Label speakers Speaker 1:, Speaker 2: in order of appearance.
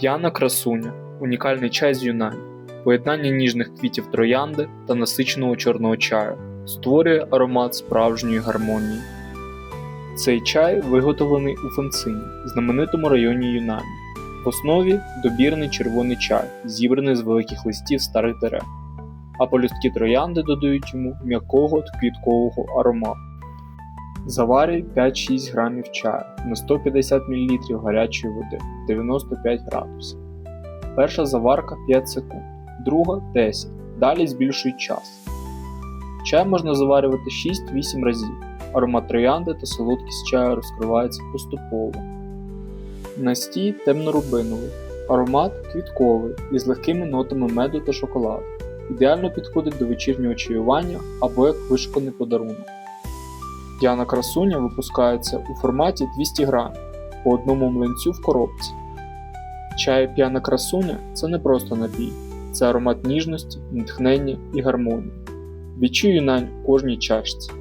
Speaker 1: П'яна красуня унікальний чай з юнань, поєднання ніжних квітів троянди та насиченого чорного чаю створює аромат справжньої гармонії. Цей чай виготовлений у Фенцині, знаменитому районі Юнані. В основі добірний червоний чай, зібраний з великих листів старих дерев, а полюстки троянди додають йому м'якого квіткового аромату. Заварюй 5-6 грамів чаю на 150 мл гарячої води 95 градусів. Перша заварка 5 секунд, друга 10. Далі збільшуй час. Чай можна заварювати 6-8 разів. Аромат троянди та солодкість чаю розкривається поступово. Настій темно-рубиновий. Аромат квітковий із легкими нотами меду та шоколаду. Ідеально підходить до вечірнього чаювання або як вишуканий подарунок. П'яна красуня випускається у форматі 200 грам по одному млинцю в коробці. Чай п'яна красуня це не просто напій, це аромат ніжності, натхнення і гармонії. Відчую юнань у кожній чашці.